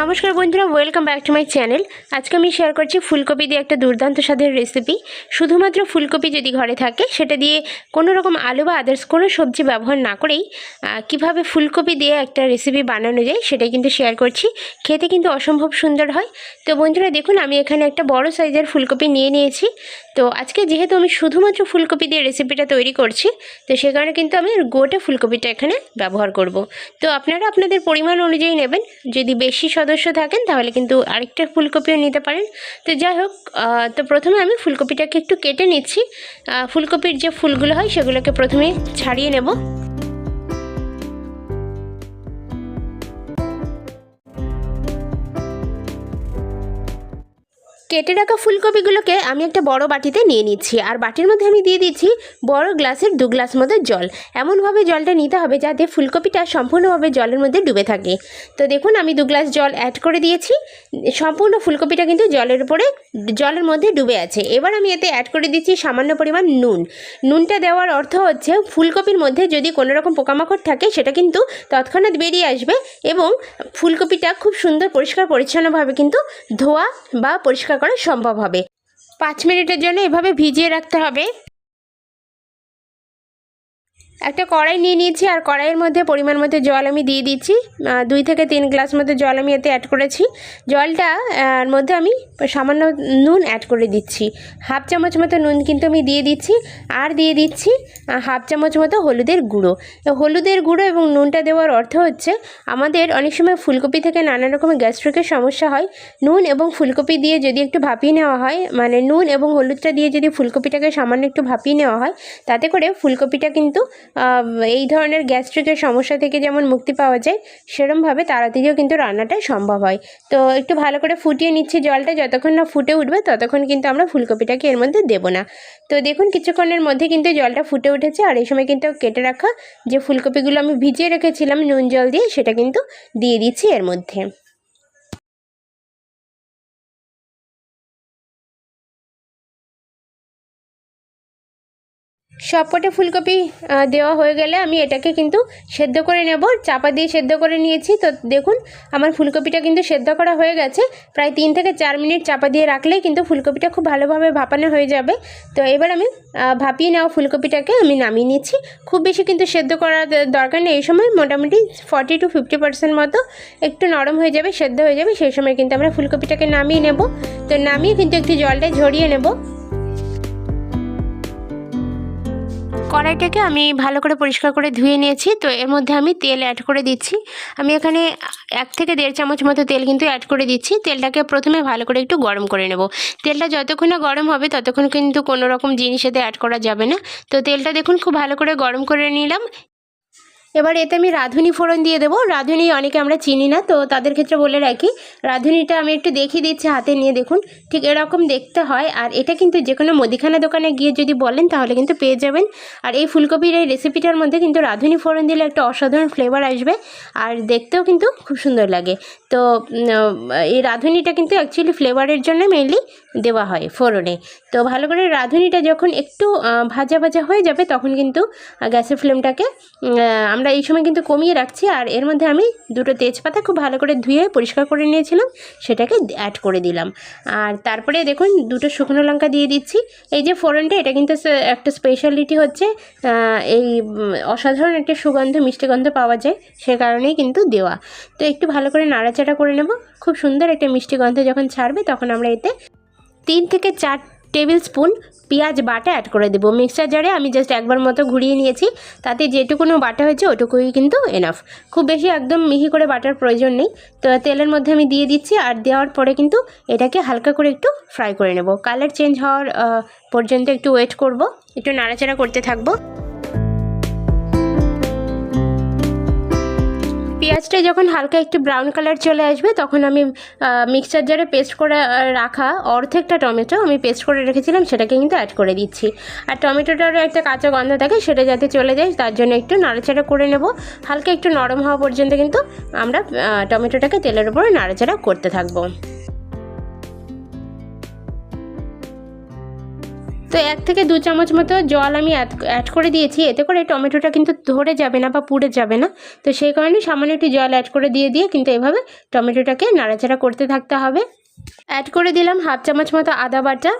নমস্কার বন্ধুরা welcome back to my channel আজকে আমি শেয়ার করছি ফুলকপি দিয়ে একটা দুর্দান্ত স্বাদের রেসিপি শুধুমাত্র ফুলকপি যদি ঘরে থাকে, সেটা দিয়ে কোনো রকম আলু বা আদার্স কোনো সবজি ব্যবহার না করেই কীভাবে ফুলকপি দিয়ে একটা রেসিপি বানানো যায়, সেটাই কিন্তু শেয়ার করছি। খেতে কিন্তু অসম্ভব সুন্দর হয়। তো বন্ধুরা, দেখুন, আমি এখানে একটা বড় সাইজের ফুলকপি নিয়ে নিয়েছি। তো আজকে যেহেতু আমি শুধুমাত্র ফুলকপি দিয়ে রেসিপিটা তৈরি করছি, তো সে কারণে কিন্তু আমি গোটা ফুলকপিটা এখানে ব্যবহার করব। তো আপনারা আপনাদের পরিমাণ অনুযায়ী নেবেন, যদি বেশি সদস্য থাকেন তাহলে কিন্তু আরেকটা ফুলকপিও নিতে পারেন। তো যাই হোক তো প্রথমে আমি ফুলকপিটাকে একটু কেটে নিচ্ছি। ফুলকপির যে ফুলগুলো হয় সেগুলোকে প্রথমে ছাড়িয়ে নেব। কেটে রাখা ফুলকপিগুলোকে আমি একটা বড় বাটিতে নিয়ে নিচ্ছি। আর বাটির মধ্যে আমি দিয়ে দিচ্ছি বড় গ্লাসের দু গ্লাস মতো জল। এমনভাবে জলটা নিতে হবে যাতে ফুলকপিটা সম্পূর্ণভাবে জলের মধ্যে ডুবে থাকে। তো দেখুন, আমি দু গ্লাস জল অ্যাড করে দিয়েছি। সম্পূর্ণ ফুলকপিটা কিন্তু জলের উপরে, জলের মধ্যে ডুবে আছে। এবার আমি এতে অ্যাড করে দিচ্ছি সামান্য পরিমাণ নুন। নুনটা দেওয়ার অর্থ হচ্ছে ফুলকপির মধ্যে যদি কোনো রকম পোকামাকড় থাকে, সেটা কিন্তু তৎক্ষণাৎ বেরিয়ে আসবে এবং ফুলকপিটা খুব সুন্দর পরিষ্কার পরিচ্ছন্নভাবে কিন্তু ধোয়া বা পরিষ্কার করা সম্ভব হবে। পাঁচ মিনিটের জন্য এভাবে ভিজিয়ে রাখতে হবে। একটা কড়াই নিয়ে নিয়েছি আর কড়াইয়ের মধ্যে পরিমাণ মতো জল আমি দিয়ে দিচ্ছি। দুই থেকে তিন গ্লাস মতো জল আমি এতে অ্যাড করেছি। জলটা মধ্যে আমি সামান্য নুন অ্যাড করে দিচ্ছি। হাফ চামচ মতো নুন কিন্তু আমি দিয়ে দিচ্ছি। আর দিয়ে দিচ্ছি হাফ চামচ মতো হলুদের গুঁড়ো। হলুদের গুঁড়ো এবং নুনটা দেওয়ার অর্থ হচ্ছে আমাদের অনেক সময় ফুলকপি থেকে নানা রকমের গ্যাস্ট্রিকের সমস্যা হয়। নুন এবং ফুলকপি দিয়ে যদি একটু ভাপিয়ে নেওয়া হয় মানে নুন এবং হলুদটা দিয়ে যদি ফুলকপিটাকে সামান্য একটু ভাপিয়ে নেওয়া হয়, তাতে করে ফুলকপিটা কিন্তু এই ধরনের গ্যাস্ট্রিকের সমস্যা থেকে যেমন মুক্তি পাওয়া যায়, সেরমভাবে তাড়াতাড়িও কিন্তু রান্নাটা সম্ভব হয়। তো একটু ভালো করে ফুটিয়ে নিচ্ছি জলটা, যতক্ষণ না ফুটে উঠবে ততক্ষণ কিন্তু আমরা ফুলকপিটাকে এর মধ্যে দেবো না। তো দেখুন কিছুক্ষণের মধ্যে কিন্তু জলটা ফুটে উঠেছে, আর এই সময় কিন্তু কেটে রাখা যে ফুলকপিগুলো আমি ভিজিয়ে রেখেছিলাম নুন জল দিয়ে, সেটা কিন্তু দিয়ে দিচ্ছি এর মধ্যে। সবকটা ফুলকপি দেওয়া হয়ে গেলে আমি এটাকে কিন্তু সেদ্ধ করে নেব। চাপা দিয়ে সেদ্ধ করে নিয়েছি। তো দেখুন, আমার ফুলকপিটা কিন্তু সেদ্ধ করা হয়ে গেছে। প্রায় তিন থেকে চার মিনিট চাপা দিয়ে রাখলেই কিন্তু ফুলকপিটা খুব ভালোভাবে ভাপানো হয়ে যাবে। তো এবার আমি ভাপিয়ে নেওয়া ফুলকপিটাকে আমি নামিয়ে নিচ্ছি। খুব বেশি কিন্তু সেদ্ধ করার দরকার নেই। এই সময় মোটামুটি ফর্টি টু ফিফটি পার্সেন্ট মতো একটু নরম হয়ে যাবে, সেদ্ধ হয়ে যাবে। সেই সময় কিন্তু আমরা ফুলকপিটাকে নামিয়ে নেব। তো নামিয়ে কিন্তু একটু জলটা ঝরিয়ে নেব। কড়াইটাকে আমি ভালো করে পরিষ্কার করে ধুয়ে নিয়েছি। তো এর মধ্যে আমি তেল অ্যাড করে দিচ্ছি। আমি এখানে এক থেকে দেড় চামচ মতো তেল কিন্তু অ্যাড করে দিচ্ছি। তেলটাকে প্রথমে ভালো করে একটু গরম করে নেব। তেলটা যতক্ষণ না গরম হবে, ততক্ষণ কিন্তু কোনো রকম জিনিস এতে অ্যাড করা যাবে না। তো তেলটা দেখুন, খুব ভালো করে গরম করে নিলাম। এবার এতে আমি রাঁধুনি ফোড়ন দিয়ে দেবো। রাঁধুনি অনেকে আমরা চিনি না তো তাদের ক্ষেত্রে বলে রাখি রাঁধুনিটা আমি একটু দেখিয়ে দিচ্ছি হাতে নিয়ে দেখুন ঠিক এরকম দেখতে হয়। আর এটা কিন্তু যে কোনো মুদিখানা দোকানে গিয়ে যদি বলেন তাহলে কিন্তু পেয়ে যাবেন। আর এই ফুলকপির এই রেসিপিটার মধ্যে কিন্তু রাঁধুনি ফোড়ন দিলে একটা অসাধারণ ফ্লেভার আসবে আর দেখতেও কিন্তু খুব সুন্দর লাগে। তো এই রাঁধুনিটা কিন্তু অ্যাকচুয়ালি ফ্লেভারের জন্য মেনলি দেওয়া হয় ফোড়নে। তো ভালো করে রাঁধুনিটা যখন একটু ভাজা ভাজা হয়ে যাবে তখন কিন্তু গ্যাসের ফ্লেমটাকে আহ, আমরা এই সময় কিন্তু কমিয়ে রাখছি আর এর মধ্যে আমি দুটো তেজপাতা খুব ভালো করে ধুয়ে পরিষ্কার করে নিয়েছিলাম, সেটাকে অ্যাড করে দিলাম। আর তারপরে দেখুন, দুটো শুকনো লঙ্কা দিয়ে দিচ্ছি। এই যে ফোড়নটা, এটা কিন্তু একটা স্পেশালিটি হচ্ছে এই অসাধারণ একটা সুগন্ধ, মিষ্টি গন্ধ পাওয়া যায়, সে কারণেই কিন্তু দেওয়া। তো একটু ভালো করে নাড়াচাড়া করে নেব। খুব সুন্দর একটা মিষ্টি গন্ধ যখন ছাড়বে, তখন আমরা এতে তিন থেকে চার টেবিল স্পুন, পেঁয়াজ, বাটা অ্যাড করে দেবো। মিক্সার জারে আমি জাস্ট একবার মতো ঘুরিয়ে নিয়েছি। তাতে যেটুকুনো বাটা হয়েছে, ওটুকুই কিন্তু এনাফ খুব বেশি একদম মিহি করে বাটার প্রয়োজন নেই। তো তেলের মধ্যে আমি দিয়ে দিচ্ছি আর দেওয়ার পরে কিন্তু এটাকে হালকা করে একটু ফ্রাই করে নেব। কালার চেঞ্জ হওয়ার পর্যন্ত একটু ওয়েট করব। একটু নাড়াচাড়া করতে থাকব। পেঁয়াজটা যখন হালকা একটু ব্রাউন কালার চলে আসবে, তখন আমি মিক্সচার জারে পেস্ট করে রাখা অর্ধেকটা টমেটো আমি পেস্ট করে রেখেছিলাম, সেটাকে কিন্তু অ্যাড করে দিচ্ছি। আর টমেটোটারও একটা কাঁচা গন্ধ থাকে, সেটা যাতে চলে যায়, তার জন্য একটু নাড়াচাড়া করে নেব। হালকা একটু নরম হওয়া পর্যন্ত কিন্তু আমরা টমেটোটাকে তেলের উপরে নাড়াচাড়া করতে থাকব। তো এক থেকে দু চামচ মতো জল আমি অ্যাড করে দিয়েছি। এতে করে টমেটোটা কিন্তু ধরে যাবে না বা পুড়ে যাবে না। তো সেই কারণে সামান্য একটু জল অ্যাড করে দিয়ে দিয়ে কিন্তু এভাবে টমেটোটাকে নাড়াচাড়া করতে থাকতে হবে। অ্যাড করে দিলাম হাফ চামচ মতো আদা বাটা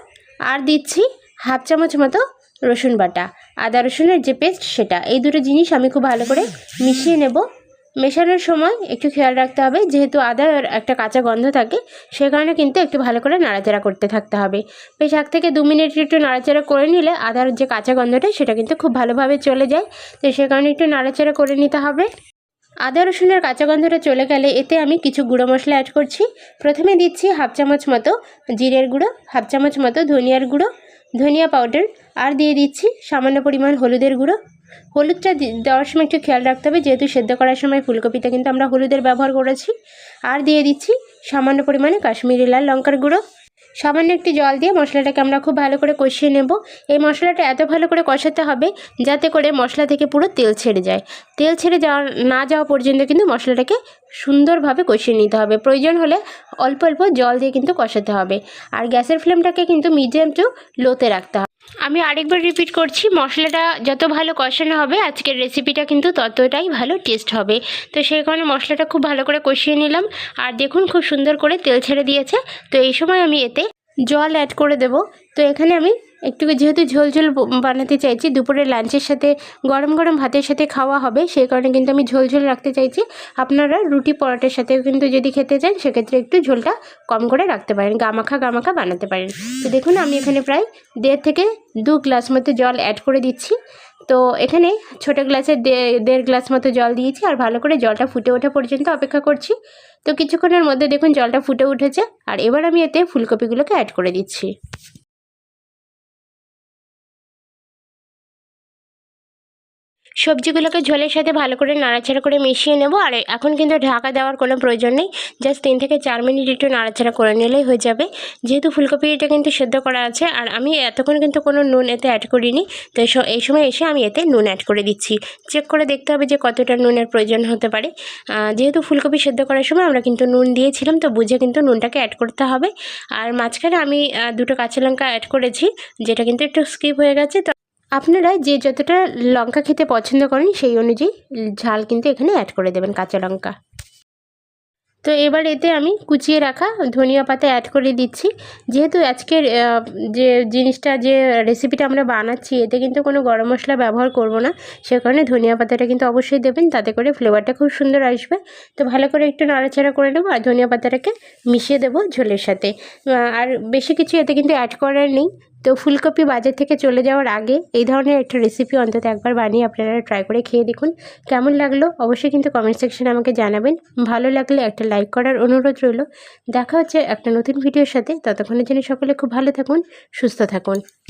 আর দিচ্ছি হাফ চামচ মতো রসুন বাটা। আদা রসুনের যে পেস্ট সেটা। এই দুটো জিনিস আমি খুব ভালো করে মিশিয়ে নেব। মেশানোর সময় একটু খেয়াল রাখতে হবে। যেহেতু আদার একটা কাঁচা গন্ধ থাকে, সে কারণে কিন্তু একটু ভালো করে নাড়াচাড়া করতে থাকতে হবে। বেশ এক থেকে দু মিনিট একটু নাড়াচাড়া করে নিলে আদার যে কাঁচা গন্ধটা, সেটা কিন্তু খুব ভালোভাবে চলে যায়। তো সে কারণে একটু নাড়াচাড়া করে নিতে হবে। আদা, রসুনের কাঁচা গন্ধটা চলে গেলে এতে আমি কিছু গুঁড়ো মশলা অ্যাড করছি। প্রথমে দিচ্ছি হাফ চামচ মতো জিরের গুঁড়ো, হাফ চামচ মতো ধনিয়ার গুঁড়ো, ধনিয়া পাউডার আর দিয়ে দিচ্ছি সামান্য পরিমাণ হলুদের গুঁড়ো। হলুদটা দেওয়ার সময় একটু খেয়াল রাখতে হবে, যেহেতু সেদ্ধ করার সময় ফুলকপিতে কিন্তু আমরা হলুদের ব্যবহার করেছি। আর দিয়ে দিচ্ছি সামান্য পরিমাণে কাশ্মীরি লাল লঙ্কার গুঁড়ো। সামান্য একটু জল দিয়ে মশলাটাকে আমরা খুব ভালো করে কষিয়ে নেব। এই মশলাটা এত ভালো করে কষাতে হবে, যাতে করে মশলা থেকে পুরো তেল ছেড়ে যায়। তেল ছেড়ে যাওয়া, না যাওয়া পর্যন্ত কিন্তু মশলাটাকে সুন্দরভাবে কষিয়ে নিতে হবে। প্রয়োজন হলে অল্প অল্প জল দিয়ে কিন্তু কষাতে হবে। আর গ্যাসের ফ্লেমটাকে কিন্তু মিডিয়াম টু লোতে রাখতে হবে আমি আরেকবার রিপিট করছি, মশলাটা যত ভালো কষানো হবে, আজকের রেসিপিটা কিন্তু ততটাই ভালো টেস্ট হবে। তো সেই কারণে মশলাটা খুব ভালো করে কষিয়ে নিলাম। আর দেখুন খুব সুন্দর করে তেল ছেড়ে দিয়েছে। তো এই সময় আমি এতে জল অ্যাড করে দেব। তো এখানে আমি একটু যেহেতু ঝোল ঝোল বানাতে চাইছি, দুপুরে লাঞ্চের সাথে, গরম গরম ভাতের সাথে খাওয়া হবে, সেই কারণে কিন্তু আমি ঝোল ঝোল রাখতে চাইছি। আপনারা রুটি পরোটার সাথেও কিন্তু যদি খেতে চান, সেক্ষেত্রে একটু ঝোলটা কম করে রাখতে পারেন, গামাখা গামাখা বানাতে পারেন। তো দেখুন, আমি এখানে প্রায় দেড় থেকে দু গ্লাস মতো জল অ্যাড করে দিচ্ছি। তো এখানে ছোটো গ্লাসের দে- দেড় গ্লাস মতো জল দিয়েছি, আর ভালো করে জলটা ফুটে ওঠা পর্যন্ত অপেক্ষা করছি। তো কিছুক্ষণের মধ্যে দেখুন, জলটা ফুটে উঠেছে, আর এবার আমি এতে ফুলকপিগুলোকে অ্যাড করে দিচ্ছি। সবজিগুলোকে ঝোলের সাথে ভালো করে নাড়াচাড়া করে মিশিয়ে নেব। আর এখন কিন্তু ঢাকা দেওয়ার কোনো প্রয়োজন নেই। জাস্ট তিন থেকে চার মিনিট একটু নাড়াচাড়া করে নিলেই হয়ে যাবে। যেহেতু ফুলকপিটা কিন্তু সেদ্ধ করা আছে আর আমি এতক্ষণ কিন্তু কোনো নুন এতে অ্যাড করিনি। তো এই সময় এসে আমি এতে নুন অ্যাড করে দিচ্ছি। চেক করে দেখতে হবে যে কতটা নুনের প্রয়োজন হতে পারে। যেহেতু ফুলকপি সেদ্ধ করার সময় আমরা কিন্তু নুন দিয়েছিলাম, তো বুঝে কিন্তু নুনটাকে অ্যাড করতে হবে। আর মাঝখানে আমি দুটো কাঁচা লঙ্কা অ্যাড করেছি, যেটা কিন্তু একটু স্কিপ হয়ে গেছে, তো আপনারা যে যতটা লঙ্কা খেতে পছন্দ করেন, সেই অনুযায়ী ঝাল কিন্তু এখানে অ্যাড করে দেবেন কাঁচা লঙ্কা। তো এবার এতে আমি কুচিয়ে রাখা ধনিয়া পাতা অ্যাড করে দিচ্ছি। যেহেতু আজকের যে জিনিসটা, যে রেসিপিটা আমরা বানাচ্ছি, এতে কিন্তু কোনো গরম মশলা ব্যবহার করব না। সে কারণে ধনিয়া পাতাটা কিন্তু অবশ্যই দেবেন, তাতে করে ফ্লেভারটা খুব সুন্দর আসবে। তো ভালো করে একটু নাড়াচাড়া করে নেব আর ধনিয়া পাতাটাকে মিশিয়ে দেবো ঝোলের সাথে। আর বেশি কিছু এতে কিন্তু অ্যাড করার নেই। তো ফুলকপি বাজার থেকে চলে যাওয়ার আগে এই ধরনের একটা রেসিপি অন্তত একবার বানিয়ে আপনারা ট্রাই করে খেয়ে দেখুন। কেমন লাগল অবশ্যই কিন্তু কমেন্ট সেকশানে আমাকে জানাবেন। ভালো লাগলে একটা লাইক করার অনুরোধ রইল। দেখা হচ্ছে একটা নতুন ভিডিওর সাথে। ততক্ষণের জন্য সকলে খুব ভালো থাকুন, সুস্থ থাকুন।